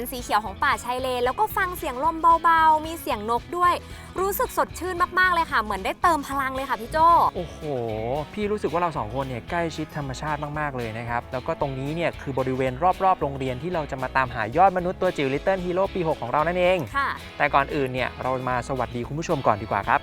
นสีเขียวของป่าชายเลน แล้วก็ฟังเสียงลมเบาๆ มีเสียงนกด้วย รู้สึกสดชื่นมากๆเลยค่ะ เหมือนได้เติมพลังเลยค่ะพี่โจ โอ้โห พี่รู้สึกว่าเราสองคนเนี่ยใกล้ชิดธรรมชาติมากๆเลยนะครับ แล้วก็ตรงนี้เนี่ยคือบริเวณรอบๆ โรงเรียนที่เราจะมาตามหายอดมนุษย์ตัวจิ๋ว Little Hero ปี 6 ของเรานั่นเอง ค่ะ แต่ก่อนอื่นเนี่ยเรามาสวัสดีคุณผู้ชมก่อนดีกว่าครับ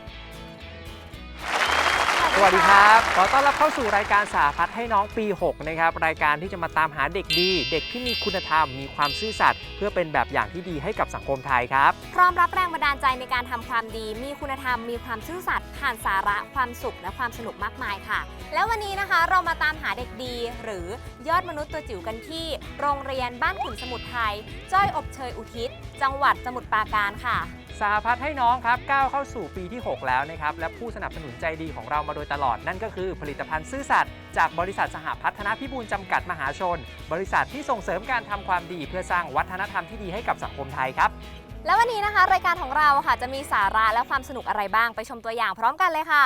สวัสดีครับ ขอต้อนรับเข้าสู่รายการสาพัฒน์ให้น้องปี 6 นะครับ รายการที่จะมาตามหาเด็กดี เด็กที่มีคุณธรรม มีความซื่อสัตย์เพื่อเป็นแบบอย่างที่ดีให้กับสังคมไทยครับ พร้อมรับแรงบันดาลใจในการทำความดี มีคุณธรรม มีความซื่อสัตย์ผ่านสาระความสุขและความสนุกมากมายค่ะ แล้ววันนี้นะคะเรามาตามหาเด็กดี หรือยอดมนุษย์ตัวจิ๋วกันที่ โรงเรียนบ้านขุนสมุทรไทย จ้อยอบเชยอุทิศ จังหวัดสมุทรปราการค่ะ สหพัฒน์ให้น้องครับก้าวเข้าสู่ปีที่ 6 แล้วนะครับ และผู้สนับสนุนใจดีของเรามาโดยตลอดนั่นก็คือผลิตภัณฑ์ซื่อสัตย์จากบริษัทสหพัฒนาพิบูลจำกัดมหาชน บริษัทที่ส่งเสริมการทำความดีเพื่อสร้างวัฒนธรรมที่ดีให้กับสังคมไทยครับ แล้ววันนี้นะคะ รายการของเราค่ะจะมีสาระและความสนุกอะไรบ้างไปชมตัวอย่างพร้อมกันเลยค่ะ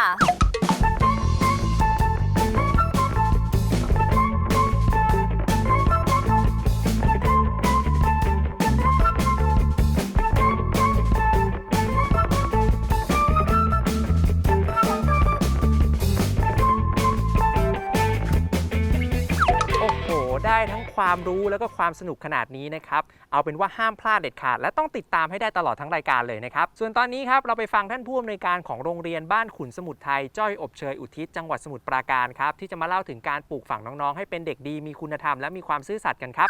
ได้ทั้งความรู้แล้วก็ความสนุกขนาดนี้นะครับเอาเป็นว่าห้ามพลาดเด็ดขาด และต้องติดตามให้ได้ตลอดทั้งรายการเลยนะครับส่วนตอนนี้ครับเราไปฟังท่านผู้อำนวยการของโรงเรียนบ้านขุนสมุทรไทยจ้อยอบเชยอุทิศจังหวัดสมุทรปราการครับที่จะมาเล่าถึงการปลูกฝังน้องๆ ให้เป็นเด็กดีมีคุณธรรมและมีความซื่อสัตย์กันครับ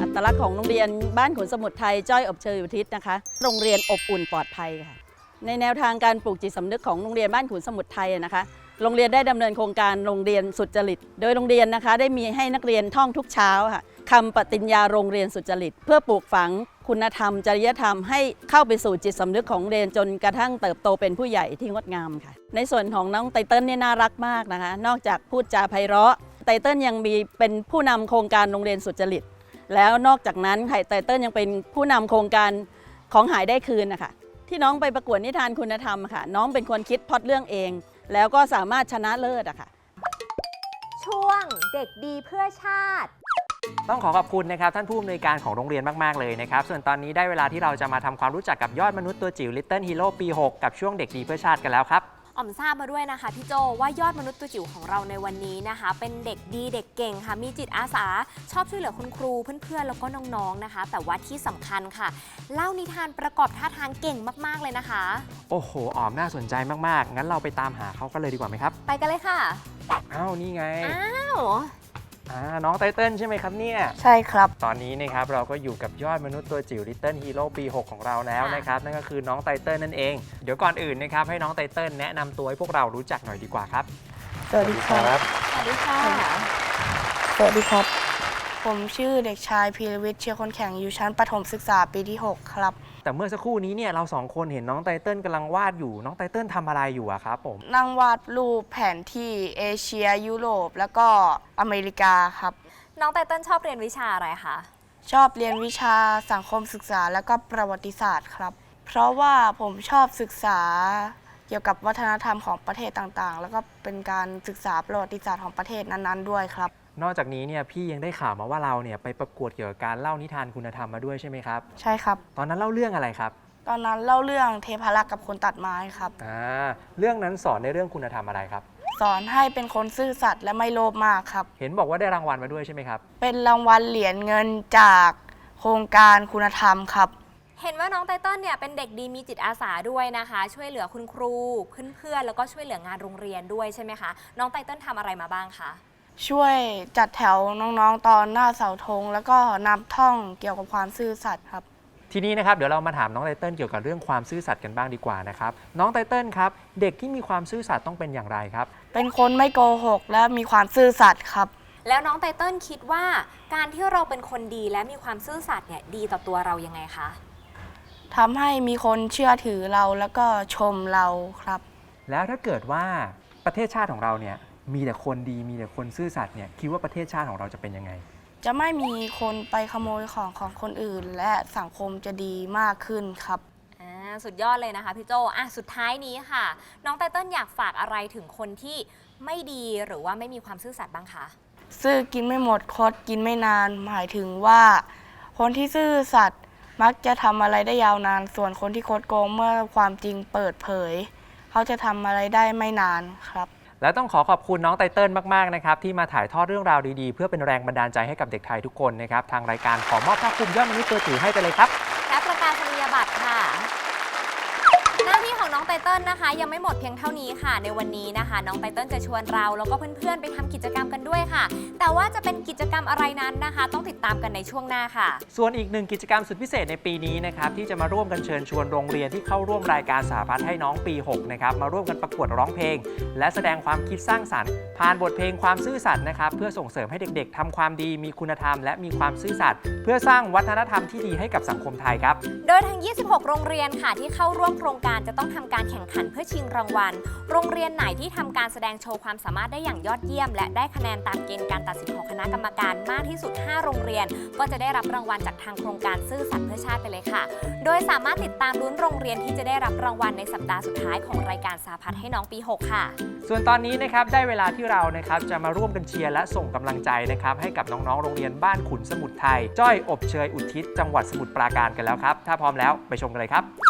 อัตลักษณ์ของโรงเรียนบ้านขุนสมุทรไทยจ้อยอบเชยอุทิศนะคะ โรงเรียนอบอุ่นปลอดภัยค่ะ ในแนวทางการปลูกจิตสำนึกของโรงเรียนบ้านขุนสมุทรไทยนะคะ โรงเรียนได้ดำเนินโครงการโรงเรียนสุจริต โดยโรงเรียนนะคะได้มีให้นักเรียนท่องทุกเช้าค่ะคำปฏิญญาโรงเรียนสุจริต เพื่อปลูกฝังคุณธรรม จริยธรรมให้เข้าไปสู่จิตสำนึกของเรียนจนกระทั่งเติบโตเป็นผู้ใหญ่ที่งดงามค่ะ ในส่วนของน้องไตเติ้ลเนี่ยน่ารักมากนะคะ นอกจากพูดจาไพเราะ ไตเติ้ลยังมีเป็นผู้นำโครงการโรงเรียนสุจริต แล้วนอกจากนั้นไข่ไตเติ้ลยังเป็นผู้นำโครงการของหายได้คืนนะคะ ที่น้องไปประกวดนิทานคุณธรรมอะค่ะ น้องเป็นคนคิดพล็อดเรื่องเอง แล้วก็สามารถชนะเลิศอะค่ะ ช่วงเด็กดีเพื่อชาติ ต้องขอขอบคุณนะครับท่านผู้อำนวยการของโรงเรียนมาก ๆ เลยนะครับ ส่วนตอนนี้ได้เวลาที่เราจะมาทำความรู้จักกับยอดมนุษย์ตัวจิ๋ว Little Hero ปี 6 กับช่วงเด็กดีเพื่อชาติกันแล้วครับ อ๋อมทราบมาด้วยนะคะพี่โจว่ายอดมนุษย์ตัวจิ๋วของเราในวันนี้นะคะ เป็นเด็กดีเด็กเก่งค่ะ มีจิตอาสา ชอบช่วยเหลือคุณครูเพื่อนๆแล้วก็น้องๆนะคะ แต่ว่าที่สำคัญค่ะ เล่านิทานประกอบท่าทางเก่งมากๆเลยนะคะ โอ้โหออมน่าสนใจมากๆ งั้นเราไปตามหาเขากันเลยดีกว่าไหมครับ ไปกันเลยค่ะ อ้าวนี่ไง อ้าว อ่าน้องไตเติ้ลใช่ไหมครับเนี่ย ใช่ครับ ตอนนี้นะครับเราก็อยู่กับยอดมนุษย์ตัวจิ๋ว Little Hero ปี 6 ของเราแล้วนะครับ นั่นก็คือน้องไตเติ้ลนั่นเอง เดี๋ยวก่อนอื่นนะครับให้น้องไตเติ้ลแนะนำตัวให้พวกเรารู้จักหน่อยดีกว่าครับ สวัสดีครับ สวัสดีค่ะ สวัสดีครับ ผมชื่อเด็กชายพีรวิทย์เชียร์คนแข่งอยู่ชั้นประถมศึกษาปีที่ 6 ครับ แต่เมื่อสักครู่นี้เนี่ยเราสองคนเห็นน้องไตเติ้ลกำลังวาดอยู่น้องไตเติ้ลทำอะไรอยู่อะครับผม นั่งวาดรูปแผนที่เอเชีย ยุโรป แล้วก็อเมริกาครับ น้องไตเติ้ลชอบเรียนวิชาอะไรคะ ชอบเรียนวิชาสังคมศึกษาแล้วก็ประวัติศาสตร์ครับ เพราะว่าผมชอบศึกษาเกี่ยวกับวัฒนธรรมของประเทศต่างๆ แล้วก็เป็นการศึกษาประวัติศาสตร์ของประเทศนั้นๆ ด้วยครับ นอกจากนี้เนี่ยพี่ยังได้ข่าวมาว่าเราเนี่ยไปประกวดเกี่ยวกับการเล่านิทานคุณธรรมมาด้วยใช่ไหมครับ ใช่ครับ ตอนนั้นเล่าเรื่องอะไรครับ ตอนนั้นเล่าเรื่องเทพารักษ์กับคนตัดไม้ครับ อ่าเรื่องนั้นสอนในเรื่องคุณธรรมอะไรครับ สอนให้เป็นคนซื่อสัตย์และไม่โลภมากครับ เห็นบอกว่าได้รางวัลมาด้วยใช่ไหมครับ เป็นรางวัลเหรียญเงินจากโครงการคุณธรรมครับ เห็นว่าน้องไตเติ้ลเนี่ยเป็นเด็กดีมีจิตอาสาด้วยนะคะ ช่วยเหลือคุณครูเพื่อนๆแล้วก็ช่วยเหลืองานโรงเรียนด้วยใช่ไหมคะ น้องไตเติ้ลทำอะไรมาบ้างคะ ช่วยจัดแถวน้องๆ ตอนหน้าเสาธงแล้วก็นับท่องเกี่ยวกับความซื่อสัตย์ครับ ทีนี้นะครับเดี๋ยวเรามาถามน้องไตเติ้ลเกี่ยวกับเรื่องความซื่อสัตย์กันบ้างดีกว่านะครับน้องไตเติ้ลครับเด็กที่มีความซื่อสัตย์ต้องเป็นอย่างไรครับ เป็นคนไม่โกหกและมีความซื่อสัตย์ครับ แล้วน้องไตเติ้ลคิดว่าการที่เราเป็นคนดีและมีความซื่อสัตย์เนี่ยดีต่อตัวเรายังไงคะทำให้มีคนเชื่อถือเราแล้วก็ชมเราครับ แล้วถ้าเกิดว่าประเทศชาติของเราเนี่ย มีแต่คนดีมีแต่คนซื่อสัตย์เนี่ยคิดว่าประเทศชาติของเราจะเป็นยังไง จะไม่มีคนไปขโมยของของคนอื่น และสังคมจะดีมากขึ้นครับ อ่าสุดยอดเลยนะคะพี่โจอะสุดท้ายนี้ค่ะ น้องไตเติ้ลอยากฝากอะไรถึงคนที่ไม่ดีหรือว่าไม่มีความซื่อสัตย์บ้างคะ ซื่อกินไม่หมดคดกินไม่นาน หมายถึงว่า คนที่ซื่อสัตย์มักจะทำอะไรได้ยาวนาน ส่วนคนที่คดโกงเมื่อความจริงเปิดเผย เขาจะทำอะไรได้ไม่นานครับ แล้วต้องขอขอบคุณน้องไตเติ้ลมาก ๆ นะครับ ที่มาถ่ายทอดเรื่องราวดี ๆ เพื่อเป็นแรงบันดาลใจให้กับเด็กไทยทุกคนนะครับ ทางรายการขอมอบภาคภูมิยอดมนุษย์ตัวถือให้ไปเลยครับ และประกาศนียบัตรค่ะ หน้าที่ของน้องไตเติ้ลนะคะ ยังไม่หมดเพียงเท่านี้ค่ะ ในวันนี้นะคะ น้องไตเติ้ลจะชวนเราแล้วก็เพื่อนๆ ไปทำกิจกรรมกันด้วยค่ะ แต่ว่าจะเป็นกิจกรรมอะไรนั้นนะคะ ต้องติดตามกันในช่วงหน้าค่ะ ส่วนอีกหนึ่งกิจกรรมสุดพิเศษในปีนี้นะครับที่จะมาร่วมกันเชิญชวนโรงเรียนที่เข้าร่วมรายการสาพัฒน์ให้น้องปี 6 นะครับมาร่วมกันประกวดร้องเพลง และแสดงความคิดสร้างสรรค์ ผ่านบทเพลงความซื่อสัตย์นะครับเพื่อส่งเสริมให้เด็ก ๆทำความดีมีคุณธรรม และมีความซื่อสัตย์เพื่อสร้างวัฒนธรรมที่ดีให้กับสังคมไทยครับ โดยทั้ง 26 โรงเรียนค่ะที่เข้าร่วมโครงการจะต้องทำการแข่งขันเพื่อชิงรางวัล โรงเรียนไหนที่ทำการแสดงโชว์ความสามารถได้อย่างยอดเยี่ยม และได้คะแนนตามเกณฑ์การตัดสินของคณะกรรมการมากที่สุด 5 โรงเรียน ก็จะได้รับรางวัลจากทางโครงการซื่อสัตย์เพื่อชาติไปเลยค่ะ โดยสามารถติดตามลุ้นโรงเรียนที่จะได้รับรางวัลในสัปดาห์สุดท้ายของรายการสาพัฒให้น้องปี 6 ค่ะ ส่วนตอนนี้นะครับได้เวลาที่เรานะครับจะมาร่วมกันเชียร์และส่งกำลังใจนะครับให้กับน้องๆ โรงเรียนบ้านขุนสมุทรไทย จ้อยอบเชยอุทิศจังหวัดสมุทรปราการกันแล้วครับ ถ้าพร้อมแล้วไปชมกันเลยครับ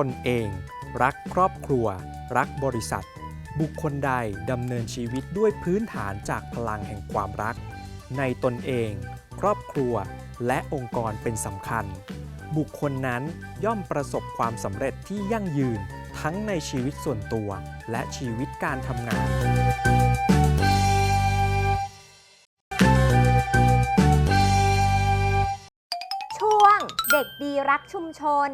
ตนเอง รักครอบครัว รักบริษัท บุคคลใดดำเนินชีวิตด้วยพื้นฐานจากพลังแห่งความรัก ในตนเอง ครอบครัว และองค์กรเป็นสำคัญ บุคคลนั้นย่อมประสบความสำเร็จที่ยั่งยืนทั้งในชีวิตส่วนตัวและชีวิตการทำงานช่วงเด็กดีรักชุมชน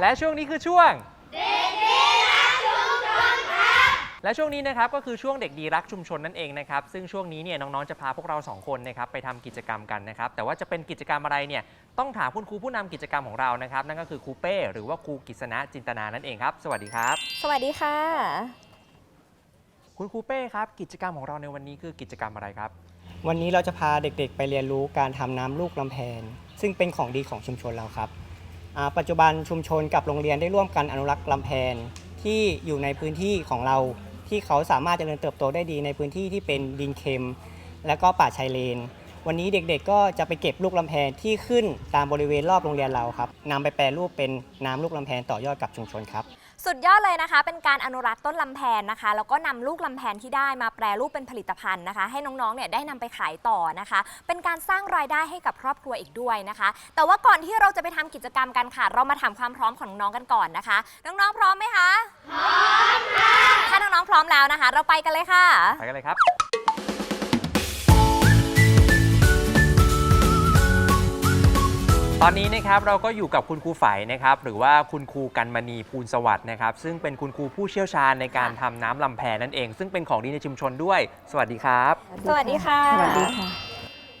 และช่วงนี้คือช่วง เด็กดีรักชุมชนและช่วงนี้นะครับก็คือช่วงเด็กดีรักชุมชนนั่นเองนะครับ ซึ่งช่วงนี้เนี่ยน้องๆจะพาพวกเราสองคนนะครับไปทำกิจกรรมกันนะครับ แต่ว่าจะเป็นกิจกรรมอะไรเนี่ยต้องถามคุณครูผู้นำกิจกรรมของเรานะครับ นั่นก็คือครูเป้หรือว่าครูกิษณะจินตนานั่นเองครับ สวัสดีครับ สวัสดีค่ะ คุณครูเป้ครับกิจกรรมของเราในวันนี้คือกิจกรรมอะไรครับ วันนี้เราจะพาเด็กๆ ไปเรียนรู้การทำน้ำลูกลำแพน ซึ่งเป็นของดีของชุมชนเราครับอ่า ปัจจุบันชุมชนกับโรงเรียนได้ร่วมกันอนุรักษ์ลำแพนที่อยู่ในพื้นที่ของเรา ที่เขาสามารถเจริญเติบโตได้ดีในพื้นที่ที่เป็นดินเค็ม และก็ป่าชายเลน วันนี้เด็กๆก็จะไปเก็บลูกลำแพนที่ขึ้นตามบริเวณรอบโรงเรียนเราครับนำไปแปรรูปเป็นน้ำลูกลำแพนต่อยอดกับชุมชนครับ สุดยอดเลยนะคะ เป็นการอนุรักษ์ต้นลำแพนนะคะ แล้วก็นำลูกลำแพนที่ได้มาแปรรูปเป็นผลิตภัณฑ์นะคะ ให้น้องๆเนี่ยได้นำไปขายต่อนะคะ เป็นการสร้างรายได้ให้กับครอบครัวอีกด้วยนะคะ แต่ว่าก่อนที่เราจะไปทำกิจกรรมกันค่ะ เรามาถามความพร้อมของน้องๆกันก่อนนะคะ น้องๆพร้อมไหมคะ พร้อมค่ะถ้าน้องๆพร้อมแล้วนะคะ เราไปกันเลยค่ะ ไปกันเลยครับ ตอนนี้นะครับเราก็อยู่กับคุณครูไฝนะครับหรือว่าคุณครูกันมณีภูลสวัสดิ์นะครับซึ่งเป็นคุณครูผู้เชี่ยวชาญในการทำน้ำลำแพนั่นเอง ซึ่งเป็นของดีในชุมชนด้วย สวัสดีครับ สวัสดีค่ะ สวัสดีค่ะ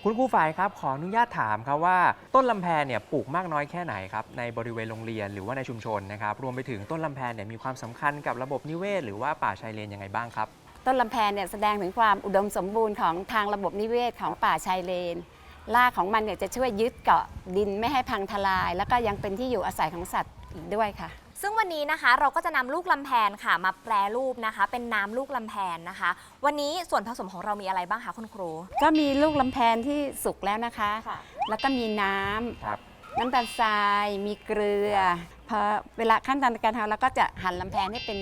คุณครูฝ่ายครับขออนุญาตถามครับว่าต้นลำแพเนี่ยปลูกมากน้อยแค่ไหนครับในบริเวณโรงเรียนหรือว่าในชุมชนนะครับรวมไปถึงต้นลำแพเนี่ยมีความสำคัญกับระบบนิเวศหรือว่าป่าชายเลนยังไงบ้างครับ ต้นลำแพนเนี่ยแสดงถึงความอุดมสมบูรณ์ของทางระบบนิเวศของป่าชายเลน รากของมันเนี่ยจะช่วยยึดเกาะดินไม่ให้พังทลาย แล้วก็ยังเป็นที่อยู่อาศัยของสัตว์อีกด้วยค่ะ ซึ่งวันนี้นะคะเราก็จะนำลูกลำแพนค่ะ มาแปรรูปนะคะ เป็นน้ำลูกลำแพนนะคะ วันนี้ส่วนผสมของเรามีอะไรบ้างคะคุณครู ก็มีลูกลำแพนที่สุกแล้วนะคะ แล้วก็มีน้ำ ครับ น้ำตาลทราย มีเกลือ พอเวลาขั้นตอนการทำเราก็จะหั่นลำแพนให้เป็น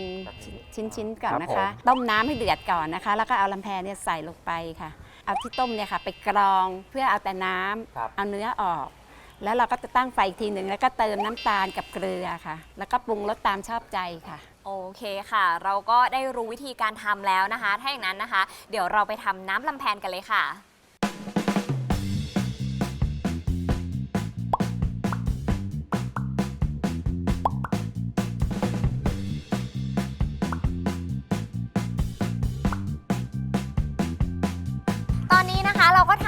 ชิ้นๆก่อนนะครัคะ บผม ต้มน้ำให้เดือดก่อนนะคะ แล้วก็เอาลำแพนเนี่ยใส่ลงไปค่ะ เอาที่ต้มเนี่ยค่ะ ไปกรองเพื่อเอาแต่น้ำครับ เอาเนื้อออก แล้วเราก็จะตั้งไฟอีกทีหนึ่งแล้วก็เติมน้ำตาลกับเกลือค่ะ แล้วก็ปรุงรสตามชอบใจค่ะ โอเคค่ะ เราก็ได้รู้วิธีการทำแล้วนะคะ ถ้าอย่างนั้นนะคะ เดี๋ยวเราไปทำน้ำลำแพนกันเลยค่ะ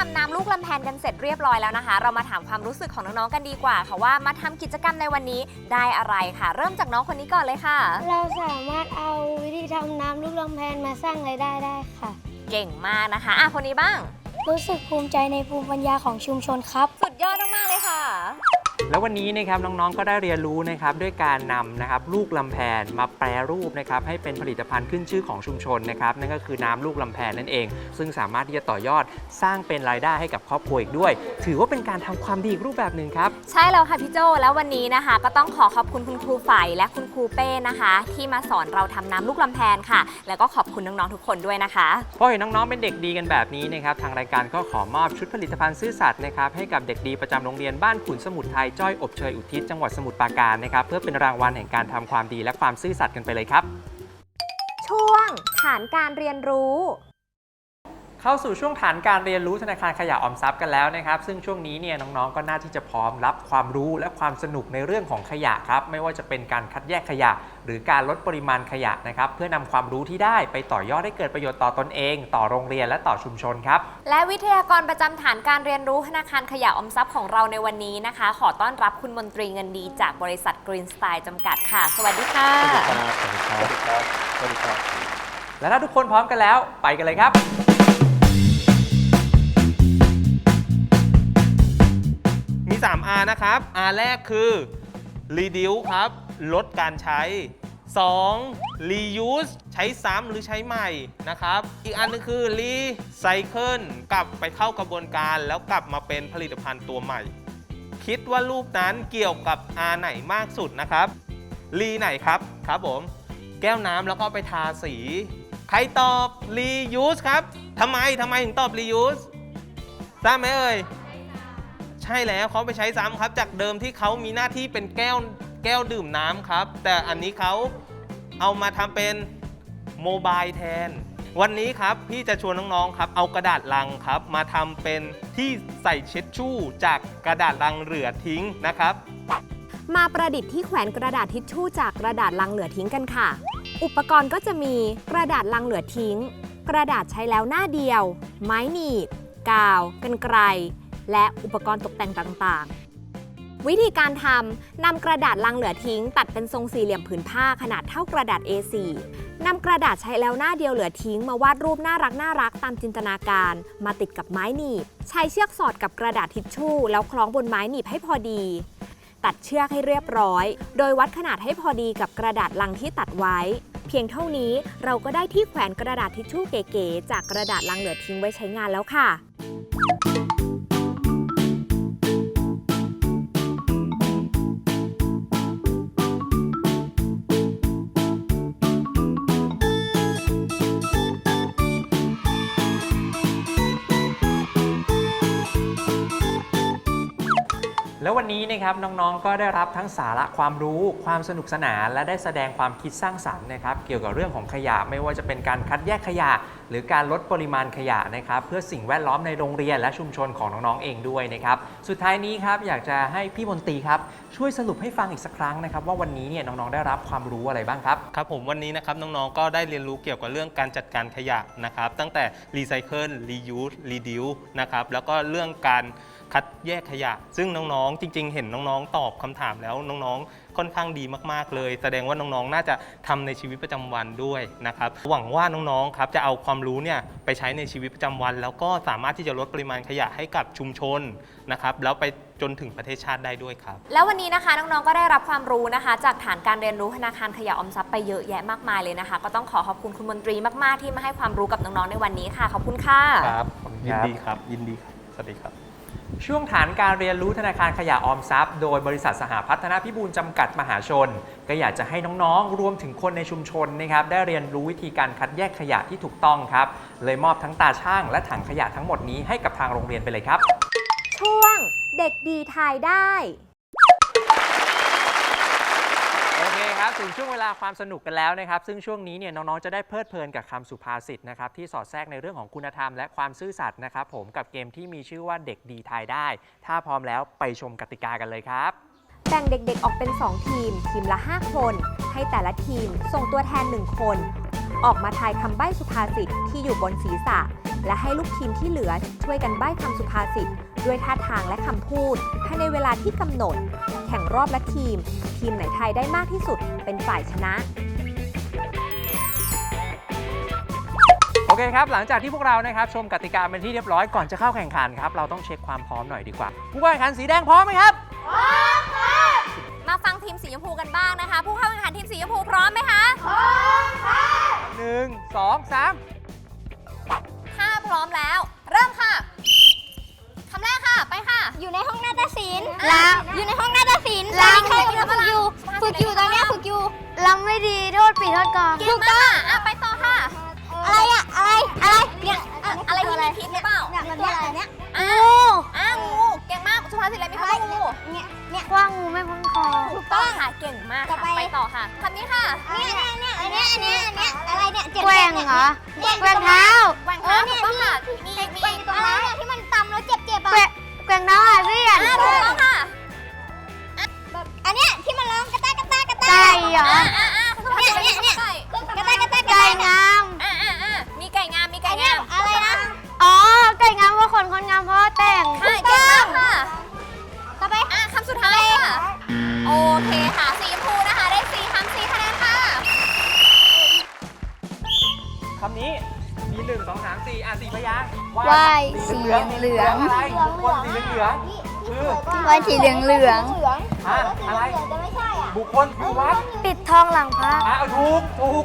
ำน้ำลูกลำแพนกันเสร็จเรียบร้อยแล้วนะคะ เรามาถามความรู้สึกของน้องๆกันดีกว่าค่ะว่ามาทำกิจกรรมในวันนี้ได้อะไรค่ะ เริ่มจากน้องคนนี้ก่อนเลยค่ะ เราสามารถเอาวิธีทำน้ำลูกลำแพนมาสร้างรายได้ได้ค่ะ เก่งมากนะคะอะคนนี้บ้าง รู้สึกภูมิใจในภูมิปัญญาของชุมชนครับ สุดยอดมากๆเลยค่ะ แล้ววันนี้นะครับน้องๆก็ได้เรียนรู้นะครับด้วยการนำนะครับลูกลำแพนมาแปรรูปนะครับให้เป็นผลิตภัณฑ์ขึ้นชื่อของชุมชนนะครับนั่นก็คือน้ำลูกลำแพนนั่นเอง ซึ่งสามารถที่จะต่อยอดสร้างเป็นรายได้ให้กับครอบครัวอีกด้วย ถือว่าเป็นการทำความดีอีกรูปแบบหนึ่งครับ ใช่แล้วค่ะพี่โจแล้ววันนี้นะคะ ก็ต้องขอขอบคุณคุณครูฝ่ายและคุณครูเป้นะคะ ที่มาสอนเราทำน้ำลูกลำแพนค่ะ แล้วก็ขอบคุณน้องๆทุกคนด้วยนะคะพอเห็นน้องๆเป็นเด็กดีกันแบบนี้นะครับทางรายการก็ขอมอบชุดผลิตภัณฑ์ซื่อสัตย์นะครับให้กับเด็กดีประจำโรงเรียนบ้านขุนสมุทรไทยจ้อยอบเชยอุทิศจังหวัดสมุทรปราการนะครับเพื่อเป็นรางวัลแห่งการทำความดีและความซื่อสัตย์กันไปเลยครับ ช่วงฐานการเรียนรู้ เข้าสู่ช่วงฐานการเรียนรู้ธนาคารขยะออมทรัพย์กันแล้วนะครับ ซึ่งช่วงนี้เนี่ยน้องๆ ก็น่าที่จะพร้อมรับความรู้และความสนุกในเรื่องของขยะครับ ไม่ว่าจะเป็นการคัดแยกขยะ หรือการลดปริมาณขยะนะครับ เพื่อนำความรู้ที่ได้ไปต่อยอดให้เกิดประโยชน์ต่อตนเอง ต่อโรงเรียนและต่อชุมชนครับ และวิทยากรประจำฐานการเรียนรู้ธนาคารขยะออมทรัพย์ของเราในวันนี้นะคะ ขอต้อนรับคุณมนตรีเงินดีจากบริษัท Green Style จำกัดค่ะ สวัสดีค่ะและถ้าทุกคนพร้อมกันแล้วไปกันเลยครับ มี 3R นะครับ R แรกคือ reduce ครับ ลดการใช้ 2. reuse ใช้ซ้ำหรือใช้ใหม่นะครับ อีกอันหนึงคือ recycle กลับไปเข้ากระบวนการแล้วกลับมาเป็นผลิตภัณฑ์ตัวใหม่ คิดว่ารูปนั้นเกี่ยวกับ R ไหนมากสุดนะครับรีไหนครับครับผม แก้วน้ำแล้วก็ไปทาสี ใครตอบ reuse ครับทำไมทำไมถึงตอบ reuse ทราบไหมเอ่ย ใช่แล้วเขาไปใช้ซ้ำครับ จากเดิมที่เขามีหน้าที่เป็นแก้วแก้วดื่มน้ำครับ แต่อันนี้เขาเอามาทำเป็นโมบายแทน วันนี้ครับพี่จะชวนน้องๆครับ เอากระดาษลังครับ มาทำเป็นที่ใส่เช็ดชู่ จากกระดาษลังเหลือทิ้งนะครับ มาประดิษฐ์ที่แขวนกระดาษทิชชู่จากกระดาษลังเหลือทิ้งกันค่ะ อุปกรณ์ก็จะมีกระดาษลังเหลือทิ้ง กระดาษใช้แล้วหน้าเดียว ไม้หนีบกาวกันไกร และอุปกรณ์ตกแต่งต่างๆ วิธีการทำนำกระดาษลังเหลือทิ้ง ตัดเป็นทรงสี่เหลี่ยมผืนผ้าขนาดเท่ากระดาษ A4 นำกระดาษใช้แล้วหน้าเดียวเหลือทิ้งมาวาดรูปน่ารักน่ารักตามจินตนาการ มาติดกับไม้หนีบ ใช้เชือกสอดกับกระดาษทิชชู่ แล้วคล้องบนไม้หนีบให้พอดี ตัดเชือกให้เรียบร้อย โดยวัดขนาดให้พอดีกับกระดาษลังที่ตัดไว้ เพียงเท่านี้เราก็ได้ที่แขวนกระดาษทิชชู่เก๋ๆจากกระดาษลังเหลือทิ้งไว้ใช้งานแล้วค่ะ แล้ววันนี้นะครับน้องๆ ก็ได้รับทั้งสาระความรู้ความสนุกสนาน และได้แสดงความคิดสร้างสรรค์นะครับ เกี่ยวกับเรื่องของขยะไม่ว่าจะเป็นการคัดแยกขยะ หรือการลดปริมาณขยะนะครับ เพื่อสิ่งแวดล้อมในโรงเรียนและชุมชนของน้องๆเองด้วยนะครับ สุดท้ายนี้ครับอยากจะให้พี่มนตรีครับช่วยสรุปให้ฟังอีกสักครั้งนะครับ ว่าวันนี้เนี่ยน้องๆได้รับความรู้อะไรบ้างครับครับผมวันนี้นะครับน้องๆก็ได้เรียนรู้เกี่ยวกับเรื่องการจัดการขยะนะครับ ตั้งแต่รีไซเคิลรียูสรีดิวนะครับแล้วก็เรื่องการ คัดแยกขยะ ซึ่งน้องๆ จริง ๆ เห็นน้องๆ ตอบคำถามแล้วน้องๆ ค่อนข้างดีมากๆเลย แสดงว่าน้องๆ น่าจะทำในชีวิตประจำวันด้วยนะครับ หวังว่าน้องๆ ครับจะเอาความรู้เนี่ยไปใช้ในชีวิตประจำวัน แล้วก็สามารถที่จะลดปริมาณขยะให้กับชุมชนนะครับ แล้วไปจนถึงประเทศชาติได้ด้วยครับ แล้ววันนี้นะคะน้องๆ ก็ได้รับความรู้นะคะ จากฐานการเรียนรู้ธนาคารขยะออมทรัพย์ไปเยอะแยะมากมายเลยนะคะ ก็ต้องขอขอบคุณคุณมนตรีมากๆที่มาให้ความรู้กับน้องๆในวันนี้ค่ะขอบคุณค่ะ ครับขอบคุณยิคนรับดีครับ ยินดีครับ สวัสดีครับ ช่วงฐานการเรียนรู้ธนาคารขยะออมทรัพย์ โดยบริษัทสหพัฒนพิบูลจำกัดมหาชน ก็อยากจะให้น้องๆ รวมถึงคนในชุมชนนะครับได้เรียนรู้วิธีการคัดแยกขยะที่ถูกต้องครับ เลยมอบทั้งตาช่างและถังขยะทั้งหมดนี้ให้กับทางโรงเรียนไปเลยครับ ช่วงเด็กดีทายได้ เคครับถึงช่วงเวลาความสนุกกันแล้วนะครับ ซึ่งช่วงนี้เนี่ยน้องๆจะได้เพลิดเพลินกับคำสุภาษิตนะครับที่สอดแทรกในเรื่องของคุณธรรมและความซื่อสัตย์นะครับผมกับเกมที่มีชื่อว่าเด็กดีทายได้ ถ้าพร้อมแล้วไปชมกติกากันเลยครับ แบ่งเด็กๆ ออกเป็น 2 ทีม ทีมละ 5 คน ให้แต่ละทีมส่งตัวแทน 1 คน ออกมาทายคำใบ้สุภาษิตที่อยู่บนศีรษะ และให้ลูกทีมที่เหลือช่วยกันใบ้คำสุภาษิตด้วยท่าทางและคำพูดภายในเวลาที่กำหนด แข่งรอบละทีม ทีมไหนทายได้มากที่สุดเป็นฝ่ายชนะ โอเคครับ หลังจากที่พวกเรานะครับชมกติกาเป็นที่เรียบร้อยก่อนจะเข้าแข่งขันครับ เราต้องเช็คความพร้อมหน่อยดีกว่า ผู้เข้าแข่งขันสีแดงพร้อมไหมครับ มาฟังทีมสีชมพูกันบ้างนะคะ ผู้เข้าแข่งขันทีมสีชมพูพร้อมไหมคะหนึ่งสองสามถ้าพร้อมแล้ว เริ่มค่ะคำแรกค่ะ ไปค่ะ อยู่ในห้องนาฏศิลป์ล้างอยู่ในห้องนาฏศิลป์ล้างตอนนี้เคยฝึกอยู่ ฝึกอยู่ตอนเนี้ยฝึกอยู่ลำไม่ดีโทษปีโทษกองเก่งมากค่ะอะไปต่อค่ะ อะไรอะอะไร อะไรเนี่ยอะอะไรที่มีพิษหรือเปล่าเนี่ยมันเนี่ยอะไรเนี่ยอะงูอะงูเก่งมากสุภาษิตอะไรมีคำว่างูเนี่ยเนี่ยกว้างงูไม่พ้นคอถูกต้องค่ะเก่งมากต่อค่ะไปไปต่อค่ะคำนี้ค่ะเนี่ยเนี่ยเนี่ยอันเนี้ยอันเนี้ยอันเนี้ยอะไรเนี่ยแกว่งเหรอแกว่งเท้าแหว่งเท้าถูกต้องค่ะมีมีแกว่งตรงนั้นอะที่มัน แกว่งเท้าอาเซียน อะถูกต้องค่ะอันเนี้ยที่มันร้องกระแตกกระแตกกระแตกไก่เหรอ อะอะอะสุภาษิตอะไรมีคำว่าไก่กระแตกกระแตกไก่งาม อะอะอะมีไก่งามมีไก่อันเนี้งายมอะไรนะอ๋อ ไก่งามว่าคนคนงามเพราะว่าแต่งใช่เก่งมากค่ะต่อไปอะคำสุดท้ายค่ะโอเคค่ะสี องสามสี่อะสี่พยางค์ว่ายสีเหลืองสีเหลืองอะไรบุคคลสีเหลืองคือ วายสีเหลืองเหลืองอะอะไร แต่ไม่ใช่อะบุคคลคือวัดปิดทองหลังพระอะเอาถูกถูก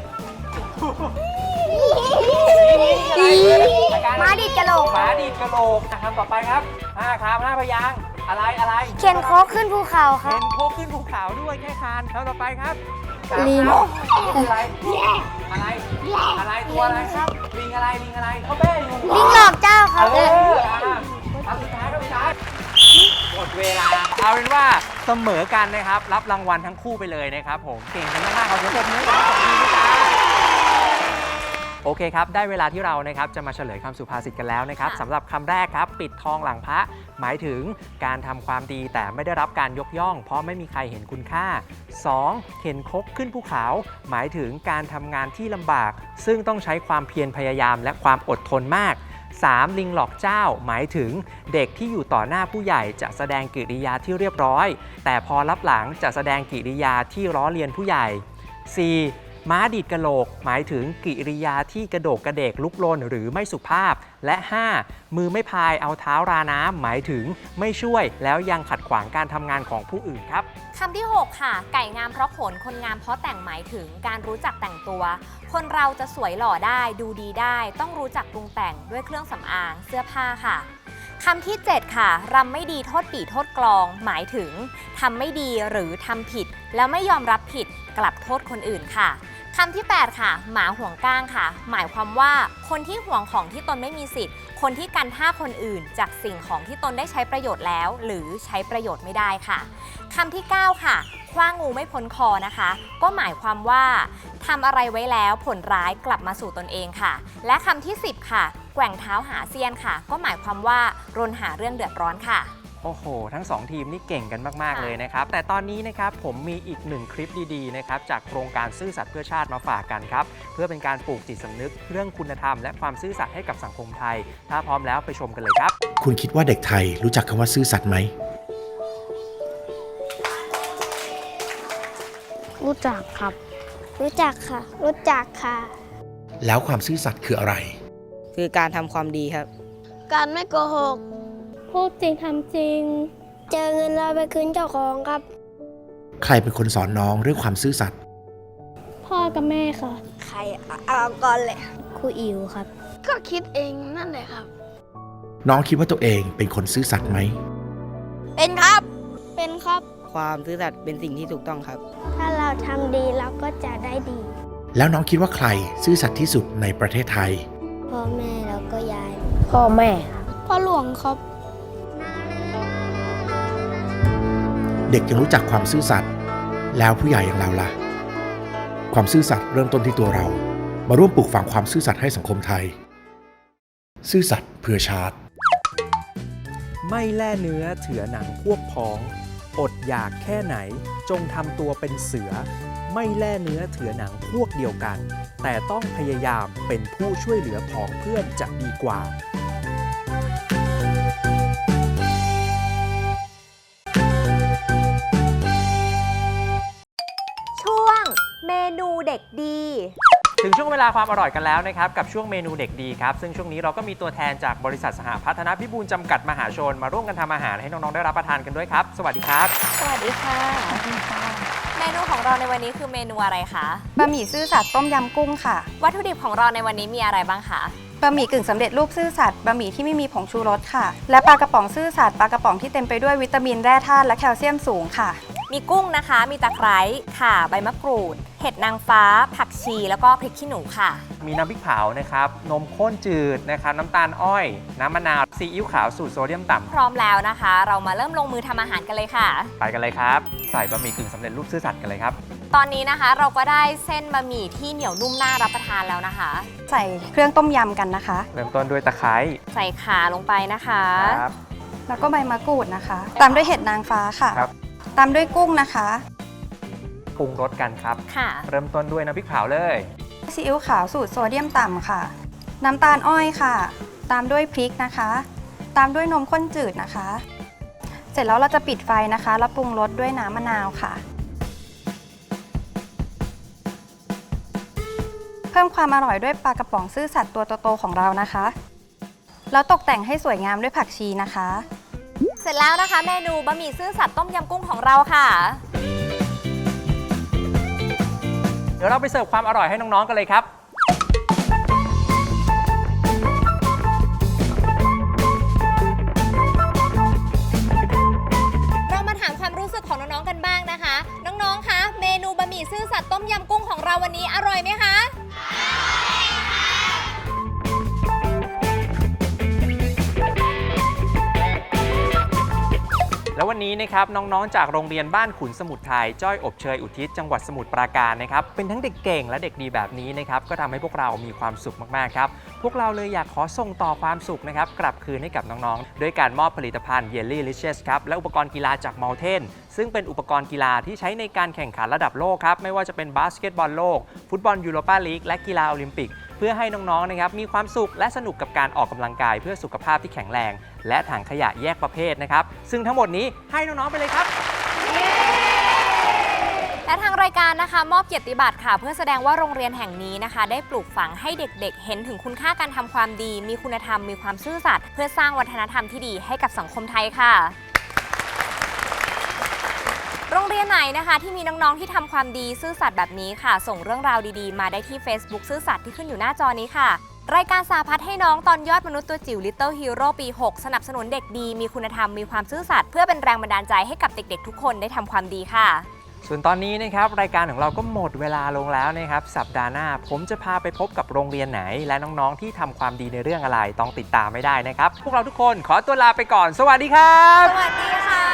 รายการม้าดีดกะโหลกหมาดีดกะโหลกอะคำต่อไปครับห้าคำห้าพยางค์อะไรอะไร เขียนโคกขึ้นภูเขาครัเห็บนโคกขึ้นภูเขาด้วยแค่คานคำต่อไปครับ สามลิงคำคืออะไร อะไร อะไร ตัวอะไรครับ ลิงอะไร ลิงอะไรเขาแม่อยู่ลิงหลอกเจ้าครับเอออะคำสุดท้ายคำสุดท้ายหมดเวลา เอาเป็นว่าเสมอกันนะครับ รับรางวัลทั้งคู่ไปเลยนะครับผม เก่งกันมากๆขอบคุณผมด้วยครับขอบคุณนะครับ โอเคครับ ได้เวลาที่เรานะครับจะมาเฉลยคำสุภาษิตกันแล้วนะครับค่ะ สำหรับคำแรกครับ ปิดทองหลังพระ หมายถึงการทำความดีแต่ไม่ได้รับการยกย่อง เพราะไม่มีใครเห็นคุณค่า 2. เข็นคกขึ้นภูเขา หมายถึงการทำงานที่ลำบาก ซึ่งต้องใช้ความเพียรพยายามและความอดทนมาก 3. ลิงหลอกเจ้า หมายถึงเด็กที่อยู่ต่อหน้าผู้ใหญ่จะแสดงกิริยาที่เรียบร้อย แต่พอรับหลังจะแสดงกิริยาที่ล้อเลียนผู้ใหญ่ 4. ม้าดีดกระโหลก หมายถึงกิริยาที่กระโดกกระเดกลุกลนหรือไม่สุภาพ และ 5. มือไม่พายเอาเท้าราน้ำหมายถึงไม่ช่วย แล้วยังขัดขวางการทำงานของผู้อื่นครับคำที่ 6 ค่ะ ไก่งามเพราะขนคนงามเพราะแต่งหมายถึงการรู้จักแต่งตัว คนเราจะสวยหล่อได้ดูดีได้ ต้องรู้จักปรุงแต่งด้วยเครื่องสำอางเสื้อผ้าค่ะคำที่ 7 ค่ะรำไม่ดีโทษปีโทษกลอง หมายถึงทำไม่ดีหรือทำผิด แล้วไม่ยอมรับผิดกลับโทษคนอื่นค่ะ คำที่ 8 ค่ะ หมาห่วงก้างค่ะ หมายความว่าคนที่ห่วงของที่ตนไม่มีสิทธิ์ คนที่กันท่าคนอื่น จากสิ่งของที่ตนได้ใช้ประโยชน์แล้ว หรือใช้ประโยชน์ไม่ได้ค่ะคำที่ 9 ค่ะคว้างงูไม่พ้นคอนะคะ ก็หมายความว่าทำอะไรไว้แล้วผลร้ายกลับมาสู่ตนเองค่ะ และคำที่ 10 ค่ะ แกว่งเท้าหาเซียนค่ะ ก็หมายความว่ารนหาเรื่องเดือดร้อนค่ะ โอ้โห ทั้ง 2 ทีมนี่เก่งกันมากๆค่ะเลยนะครับ แต่ตอนนี้นะครับผมมีอีกหนึ่งคลิปดีๆนะครับจากโครงการซื่อสัตย์เพื่อชาติมาฝากกันครับ เพื่อเป็นการปลูกจิตสำนึก เรื่องคุณธรรมและความซื่อสัตย์ให้กับสังคมไทย ถ้าพร้อมแล้วไปชมกันเลยครับ คุณคิดว่าเด็กไทยรู้จักคำว่าซื่อสัตย์ไหม รู้จักครับ รู้จักค่ะ รู้จักค่ะ แล้วความซื่อสัตย์คืออะไร คือการทำความดีครับ การไม่โกหก พูดจริงทำจริง เจอเงินเราไปคืนเจ้าของครับ ใครเป็นคนสอนน้องเรื่องความซื่อสัตย์พ่อกับแม่ค่ะ ใครเอาก่อนเลยครูอิ๋วครับ ก็คิดเองนั่นแหละครับ น้องคิดว่าตัวเองเป็นคนซื่อสัตย์ไหม เป็นครับ เป็นครับ ความซื่อสัตย์เป็นสิ่งที่ถูกต้องครับ ถ้าเราทำดีเราก็จะได้ดี แล้วน้องคิดว่าใครซื่อสัตย์ที่สุดในประเทศไทย พ่อแม่แล้วก็ยาย พ่อแม่ พ่อหลวงครับ เด็กยังรู้จักความซื่อสัตย์แล้วผู้ใหญ่อย่างเราล่ะ ความซื่อสัตย์เริ่มต้นที่ตัวเรา มาร่วมปลูกฝังความซื่อสัตย์ให้สังคมไทย ซื่อสัตย์เพื่อชาติ ไม่แล่เนื้อเถือหนังพวกพ้อง อดอยากแค่ไหน จงทำตัวเป็นเสือ ไม่แล่เนื้อเถือหนังพวกเดียวกัน แต่ต้องพยายามเป็นผู้ช่วยเหลือผองเพื่อนจะดีกว่า นูเด็กดี ถึงช่วงเวลาความอร่อยกันแล้วนะครับ กับช่วงเมนูเด็กดีครับ ซึ่งช่วงนี้เราก็มีตัวแทนจากบริษัทสหพัฒนพิบูลจำกัดมหาชน มาร่วมกันทำอาหารให้น้อง ๆ ได้รับประทานกันด้วยครับ สวัสดีครับ สวัสดีค่ะ เมนูของเราในวันนี้คือเมนูอะไรคะ บะหมี่ซื่อสัตย์ต้มยำกุ้งค่ะ วัตถุดิบของเราในวันนี้มีอะไรบ้างคะ บะหมี่กึ่งสำเร็จรูปซื่อสัตย์บะหมี่ที่ไม่มีผงชูรสค่ะ และปลากระป๋องซื่อสัตย์ปลากระป๋องที่เต็มไปด้วยวิตามินแร่ธาตุและแคลเซียมสูงค่ะ มีกุ้งนะคะ มีตะไคร้ข่าใบมะกรูด เห็ดนางฟ้า ผักชี แล้วก็พริกขี้หนูค่ะ มีน้ำพริกเผานะครับ นมข้นจืดนะครับน้ำตาลอ้อย น้ำมะนาวซีอิ๊วขาวสูตรโซเดียมต่ำพร้อมแล้วนะคะ เรามาเริ่มลงมือทำอาหารกันเลยค่ะไปกันเลยครับ ใส่บะหมี่กึ่งสำเร็จรูปซื่อสัตย์กันเลยครับ ตอนนี้นะคะเราก็ได้เส้นบะหมี่ที่เหนียวนุ่มน่ารับประทานแล้วนะคะ ใส่เครื่องต้มยำกันนะคะ เริ่มต้นด้วยตะไคร้ใส่ขาลงไปนะคะ ครับ แล้วก็ใบมะกรูดนะคะ ตามด้วยเห็ดนางฟ้าค่ะ ครับ ตามด้วยกุ้งนะคะ ปรุงรสกันครับ ค่ะ เริ่มต้นด้วยน้ำพริกเผาเลย ซีอิ๊วขาวสูตรโซเดียมต่ำค่ะ น้ำตาลอ้อยค่ะ ตามด้วยพริกนะคะ ตามด้วยนมข้นจืดนะคะ เสร็จแล้วเราจะปิดไฟนะคะ แล้วปรุงรสด้วยน้ำมะนาวค่ะ เพิ่มความอร่อยด้วยปลากระป๋องซื่อสัตย์ตัวโตๆของเรานะคะ แล้วตกแต่งให้สวยงามด้วยผักชีนะคะ เสร็จแล้วนะคะ เมนูบะหมี่ซื่อสัตย์ต้มยำกุ้งของเราค่ะ ดี๋ยวเราไปเสิร์ฟความอร่อยให้น้อง ๆ กันเลยครับ เรามาถามความรู้สึกของน้อง ๆ กันบ้างนะคะ น้อง ๆ คะ เมนูบะหมี่ซื่อสัตย์ต้มยำกุ้งของเราวันนี้อร่อยไหมคะ แล้ววันนี้นะครับน้องๆ จากโรงเรียนบ้านขุนสมุทรไทยจ้อยอบเชยอุทิศจังหวัดสมุทรปราการนะครับเป็นทั้งเด็กเก่งและเด็กดีแบบนี้นะครับก็ทำให้พวกเรามีความสุขมากๆครับพวกเราเลยอยากขอส่งต่อความสุขนะครับกลับคืนให้กับน้องๆ ด้วยการมอบผลิตภัณฑ์เยลลี่ลิเชสครับและอุปกรณ์กีฬาจากม u ลเทนซึ่งเป็นอุปกรณ์กีฬาที่ใช้ในการแข่งขันระดับโลกครับไม่ว่าจะเป็นบาสเกตบอลโลก ฟุตบอลยูโรปาลีกและกีฬาโอลิมปิก พื่อให้น้องๆนะครับมีความสุขและสนุกกับการออกกำลังกาย เพื่อสุขภาพที่แข็งแรง และถังขยะแยกประเภทนะครับ ซึ่งทั้งหมดนี้ให้น้องๆไปเลยครับและทางรายการนะคะมอบเกียรติบัตรค่ะ เพื่อแสดงว่าโรงเรียนแห่งนี้นะคะ ได้ปลูกฝังให้เด็กๆ เห็นถึงคุณค่าการทำความดี มีคุณธรรมมีความซื่อสัตย์เพื่อสร้างวัฒนธรรมที่ดีให้กับสังคมไทยค่ะ โรงเรียนไหนนะคะที่มีน้องๆที่ทำความดีซื่อสัตย์แบบนี้ค่ะ ส่งเรื่องราวดีๆ มาได้ที่ Facebook ซื่อสัตย์ที่ขึ้นอยู่หน้าจอนี้ค่ะ รายการสาพัฒน์ให้น้องตอนยอดมนุษย์ตัวจิ๋ว Little Hero ปี 6 สนับสนุนเด็กดี มีคุณธรรมมีความซื่อสัตย์เพื่อเป็นแรงบันดาลใจให้กับเด็กๆ ทุกคนได้ทำความดีค่ะส่วนตอนนี้นะครับรายการของเราก็หมดเวลาลงแล้วนะครับสัปดาห์หน้า ผมจะพาไปพบกับโรงเรียนไหน และน้องๆที่ทำความดีในเรื่องอะไรต้องติดตามไม่ได้นะครับ พวกเราทุกคนขอตัวลาไปก่อน สวัสดีครับ สวัสดีค่ะ